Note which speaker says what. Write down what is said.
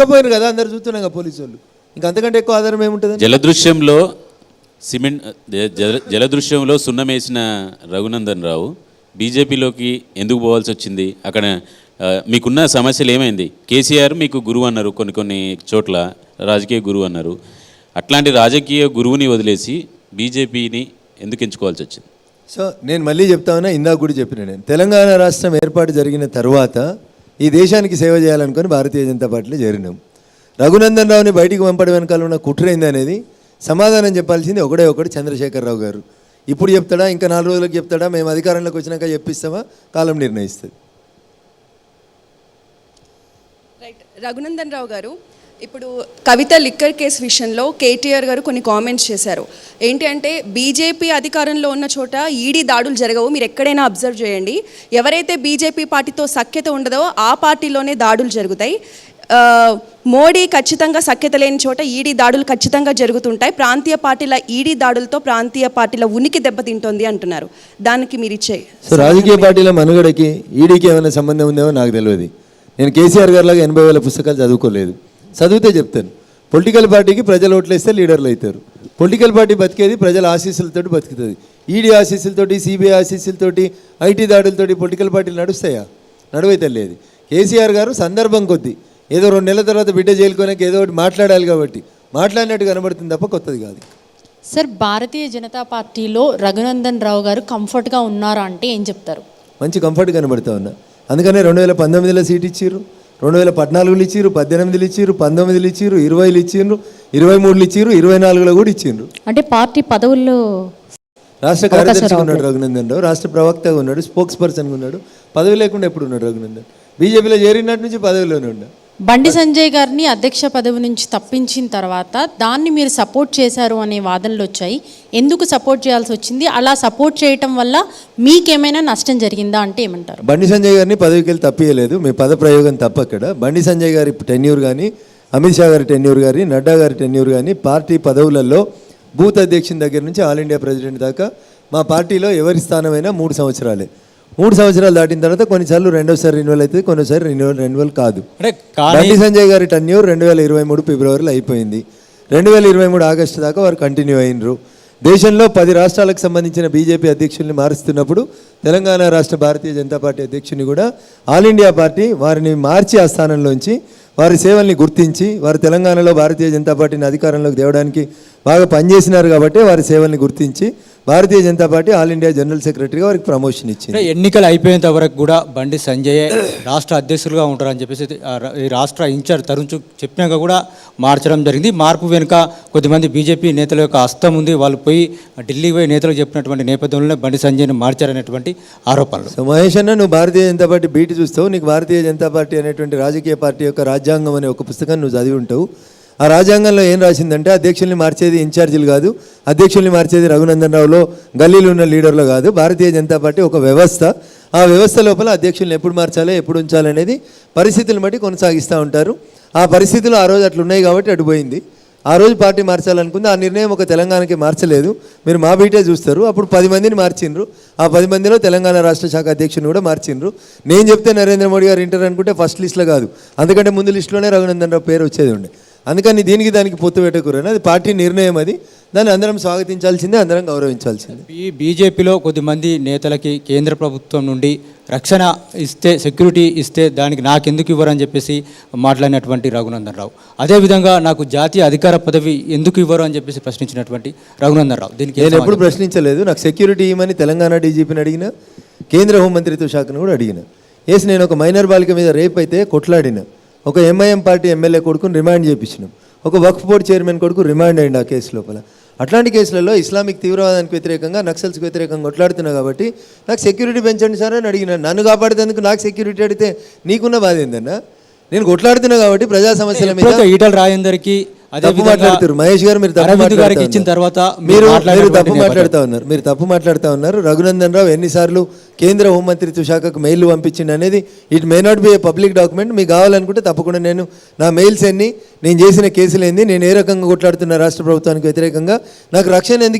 Speaker 1: పక్కపోయినారు కదా అందరు చూస్తున్నాం కదా పోలీసు వాళ్ళు ఇంకా అంతకంటే ఎక్కువ ఆధారం ఏముంటుంది
Speaker 2: జలదృశ్యంలో సిమెంట్ జల- జలదృశ్యంలో సున్నమేసిన రఘునందన్ రావు బీజేపీలోకి ఎందుకు పోవాల్సి వచ్చింది? అక్కడ మీకున్న సమస్యలు ఏమైంది? కేసీఆర్ మీకు గురువు అన్నారు కొన్ని కొన్ని చోట్ల రాజకీయ గురువు అన్నారు. అట్లాంటి రాజకీయ గురువుని వదిలేసి బీజేపీని ఎందుకు ఎంచుకోవాల్సి వచ్చింది?
Speaker 1: సో నేను మళ్ళీ చెప్తా ఉన్నా ఇందాక కూడా చెప్పిన నేను. తెలంగాణ రాష్ట్రం ఏర్పాటు జరిగిన తర్వాత ఈ దేశానికి సేవ చేయాలనుకొని భారతీయ జనతా పార్టీలో చేరినాం. రఘునందన్ రావుని బయటికి పంపడం వెనకాల ఉన్న కుట్రైంది అనేది సమాధానం చెప్పాల్సింది ఒకడే ఒకటి చంద్రశేఖరరావు గారు. ఇప్పుడు చెప్తాడా? ఇంకా నాలుగు రోజులకు చెప్తాడా? మేము అధికారంలోకి వచ్చినాక చెప్పిస్తామా? కాలం నిర్ణయిస్తుంది.
Speaker 3: రైట్. రఘునందన్ రావు గారు ఇప్పుడు కవిత లిక్కర్ కేసు విషయంలో కేటీఆర్ గారు కొన్ని కామెంట్స్ చేశారు. ఏంటి అంటే బీజేపీ అధికారంలో ఉన్న చోట ఈడీ దాడులు జరగవు మీరు ఎక్కడైనా అబ్జర్వ్ చేయండి. ఎవరైతే బీజేపీ పార్టీతో సఖ్యత ఉండదో ఆ పార్టీలోనే దాడులు జరుగుతాయి. మోడీ ఖచ్చితంగా సఖ్యత లేని చోట ఈడీ దాడులు ఖచ్చితంగా జరుగుతుంటాయి. ప్రాంతీయ పార్టీల ఈడీ దాడులతో ప్రాంతీయ పార్టీల ఉనికి దెబ్బతింటోంది అంటున్నారు. దానికి మీరు ఇచ్చే
Speaker 1: సో రాజకీయ పార్టీల మనుగడకి ఈడీకి ఏమైనా సంబంధం ఉందేమో నాకు తెలియదు. నేను కేసీఆర్ గారి లాగా ఎనభై వేల పుస్తకాలు చదువుకోలేదు. చదివితే చెప్తాను. పొలిటికల్ పార్టీకి ప్రజలు ఓట్లేస్తే లీడర్లు అవుతారు. పొలిటికల్ పార్టీ బతికేది ప్రజల ఆశీస్సులతోటి బతుకుతుంది. ఈడీ ఆశీస్సులతోటి సిబిఐ ఆశీస్సులతోటి ఐటీ దాడులతోటి పొలిటికల్ పార్టీలు నడుస్తాయా? నడువైతే లేదు. కేసీఆర్ గారు సందర్భం కొద్దీ ఏదో రెండు నెలల తర్వాత బిడ్డ జైలుకోనాక ఏదో ఒకటి మాట్లాడాలి కాబట్టి మాట్లాడినట్టు కనబడుతుంది తప్ప కొత్తది కాదు.
Speaker 4: సార్ భారతీయ జనతా పార్టీలో రఘునందన్ రావు గారు కంఫర్ట్గా ఉన్నారా అంటే ఏం చెప్తారు?
Speaker 1: మంచి కంఫర్ట్ కనబడతా ఉన్నా. అందుకనే రెండు వేల పంతొమ్మిదిలో సీట్ ఇచ్చిర్రు. రెండు వేల పద్నాలుగులో ఇచ్చిర్రు పద్దెనిమిదిలో ఇచ్చిర్రు పంతొమ్మిదిలో ఇచ్చిర్రు ఇరవైలు ఇచ్చిర్రు ఇరవై మూడులు ఇచ్చిర్రు ఇరవై నాలుగులో కూడా ఇచ్చిండ్రు.
Speaker 4: అంటే పార్టీ పదవుల్లో
Speaker 1: రాష్ట్ర కార్యదర్శిగా ఉన్నాడు రఘునందన్ రావు రాష్ట్ర ప్రవక్తగా ఉన్నాడు స్పోక్స్ పర్సన్గా ఉన్నాడు పదవి లేకుండా ఎప్పుడు ఉన్నాడు రఘునందన్? బీజేపీలో చేరినట్టు నుంచి పదవిలోనే ఉన్నాడు.
Speaker 4: బండి సంజయ్ గారిని అధ్యక్ష పదవి నుంచి తప్పించిన తర్వాత దాన్ని మీరు సపోర్ట్ చేశారు అనే వాదనలు వచ్చాయి. ఎందుకు సపోర్ట్ చేయాల్సి వచ్చింది? అలా సపోర్ట్ చేయటం వల్ల మీకేమైనా నష్టం జరిగిందా అంటే ఏమంటారు?
Speaker 1: బండి సంజయ్ గారిని పదవికి వెళ్ళి తప్పియలేదు. మీ పద ప్రయోగం తప్పక్కడ. బండి సంజయ్ గారి టెన్యూర్ కానీ అమిత్ షా గారి టెన్యూర్ కానీ నడ్డా గారి టెన్యూర్ కానీ పార్టీ పదవులలో బూత్ అధ్యక్షుని దగ్గర నుంచి ఆల్ ఇండియా ప్రెసిడెంట్ దాకా మా పార్టీలో ఎవరి స్థానమైనా మూడు సంవత్సరాలే. మూడు సంవత్సరాలు దాటిన తర్వాత కొన్నిసార్లు రెండోసారి రెన్యువల్ అవుతుంది కొన్నిసారి రెన్యువల్ రెన్యువల్ కాదు. బండి సంజయ్ గారి టెన్యూర్ రెండు వేల ఇరవై మూడు ఫిబ్రవరిలో అయిపోయింది. రెండు వేల ఇరవై మూడు ఆగస్టు దాకా వారు కంటిన్యూ అయినరు. దేశంలో పది రాష్ట్రాలకు సంబంధించిన బీజేపీ అధ్యక్షుల్ని మారుస్తున్నప్పుడు తెలంగాణ రాష్ట్ర భారతీయ జనతా పార్టీ అధ్యక్షుని కూడా ఆల్ ఇండియా పార్టీ వారిని మార్చి ఆ స్థానంలోంచి వారి సేవల్ని గుర్తించి వారు తెలంగాణలో భారతీయ జనతా పార్టీని అధికారంలోకి తేవడానికి బాగా పనిచేసినారు కాబట్టి వారి సేవల్ని గుర్తించి Bharatiya Janata party all India general సెక్రటరీగా వారికి ప్రమోషన్ ఇచ్చింది.
Speaker 5: ఎన్నికలు అయిపోయేంత వరకు కూడా బండి సంజయ్ రాష్ట్ర అధ్యక్షులుగా ఉంటారని చెప్పేసి ఈ రాష్ట్ర ఇన్ఛార్జ్ తరుణ్ చుక్ చెప్పినాక కూడా మార్చడం జరిగింది. మార్పు వెనుక కొద్దిమంది బీజేపీ నేతల యొక్క హస్తం ఉంది. వాళ్ళు పోయి ఢిల్లీ పోయి నేతలకు చెప్పినటువంటి నేపథ్యంలోనే బండి సంజయ్ని మార్చారనేటువంటి ఆరోపణలు.
Speaker 1: సో మహేష్ అన్న నువ్వు భారతీయ జనతా పార్టీ బీటి చూస్తావు. నీకు భారతీయ జనతా పార్టీ అనేటువంటి రాజకీయ పార్టీ యొక్క రాజ్యాంగం అనే ఒక పుస్తకాన్ని నువ్వు చదివి ఉంటావు. ఆ రాజ్యాంగంలో ఏం రాసిందంటే అధ్యక్షుల్ని మార్చేది ఇన్ఛార్జీలు కాదు అధ్యక్షుల్ని మార్చేది రఘునందన్ రావులో గల్లీలు ఉన్న లీడర్లు కాదు భారతీయ జనతా పార్టీ ఒక వ్యవస్థ. ఆ వ్యవస్థ లోపల అధ్యక్షుల్ని ఎప్పుడు మార్చాలి ఎప్పుడు ఉంచాలి అనేది పరిస్థితులను బట్టి కొనసాగిస్తూ ఉంటారు. ఆ పరిస్థితులు ఆ రోజు అట్లున్నాయి కాబట్టి అటు పోయింది ఆ రోజు పార్టీ మార్చాలనుకుంది ఆ నిర్ణయం ఒక తెలంగాణకి మార్చలేదు. మీరు మా బీటే చూస్తారు అప్పుడు పది మందిని మార్చిండ్రు. ఆ పది మందిలో తెలంగాణ రాష్ట్ర శాఖ అధ్యక్షుని కూడా మార్చిండ్రు. నేను చెప్తే నరేంద్ర మోడీ గారు ఇంటర్ అనుకుంటే ఫస్ట్ లిస్ట్లో కాదు. అందుకంటే ముందు లిస్టులోనే రఘునందన్ రావు పేరు వచ్చేది ఉండే. అందుకని దీనికి దానికి పొత్తు పెట్టకూరని అది పార్టీ నిర్ణయం అది. దాన్ని అందరం స్వాగతించాల్సిందే అందరం గౌరవించాల్సిందే.
Speaker 5: ఈ బీజేపీలో కొద్దిమంది నేతలకి కేంద్ర ప్రభుత్వం నుండి రక్షణ ఇస్తే సెక్యూరిటీ ఇస్తే దానికి నాకెందుకు ఇవ్వరని చెప్పేసి మాట్లాడినటువంటి రఘునందన్ రావు అదేవిధంగా నాకు జాతీయ అధికార పదవి ఎందుకు ఇవ్వరు అని చెప్పేసి ప్రశ్నించినటువంటి రఘునందన్ రావు దీనికి
Speaker 1: నేను ఎప్పుడు? ప్రశ్నించలేదు. నాకు సెక్యూరిటీ ఇవ్వమని తెలంగాణ డీజీపీని అడిగిన కేంద్ర హోంమంత్రిత్వ శాఖను కూడా అడిగిన. ఎస్ నేను ఒక మైనర్ బాలిక మీద రేప్ అయితే కొట్లాడిన. ఒక ఎంఐఎం పార్టీ ఎమ్మెల్యే కొడుకుని రిమాండ్ చేయించినాం ఒక వక్ఫ్ బోర్డు చైర్మన్ కొడుకు రిమాండ్ అయ్యింది ఆ కేసు లోపల. అట్లాంటి కేసులలో ఇస్లామిక్ తీవ్రవాదానికి వ్యతిరేకంగా నక్సల్స్కి వ్యతిరేకంగా కొట్లాడుతున్నా కాబట్టి నాకు సెక్యూరిటీ పెంచండి సార్ అని అడిగిన నన్ను కాపాడేందుకు నాకు సెక్యూరిటీ అడిగితే నీకున్న బాధ ఏందన్నా? నేను కొట్లాడుతున్నా కాబట్టి ప్రజా సమస్యల మీద
Speaker 5: ఈటల రాజేందర్కి అదే
Speaker 1: తప్పు మాట్లాడుతారు మహేష్ గారు మీరు తప్పు
Speaker 5: గారికి ఇచ్చిన. తర్వాత
Speaker 1: మీరు తప్పు. మాట్లాడుతా ఉన్నారు. మీరు తప్పు మాట్లాడుతా ఉన్నారు. రఘునందన్ రావు ఎన్నిసార్లు కేంద్ర హోంమంత్రిత్వ శాఖకు మెయిల్ పంపించింది అనేది it may not be a public document. మీకు కావాలనుకుంటే తప్పకుండా నేను నా మెయిల్స్ ఎన్ని నేను చేసిన కేసులు ఏంది నేను ఏ రకంగా కొట్లాడుతున్న రాష్ట్ర ప్రభుత్వానికి వ్యతిరేకంగా. నాకు రక్షణ ఎందుకు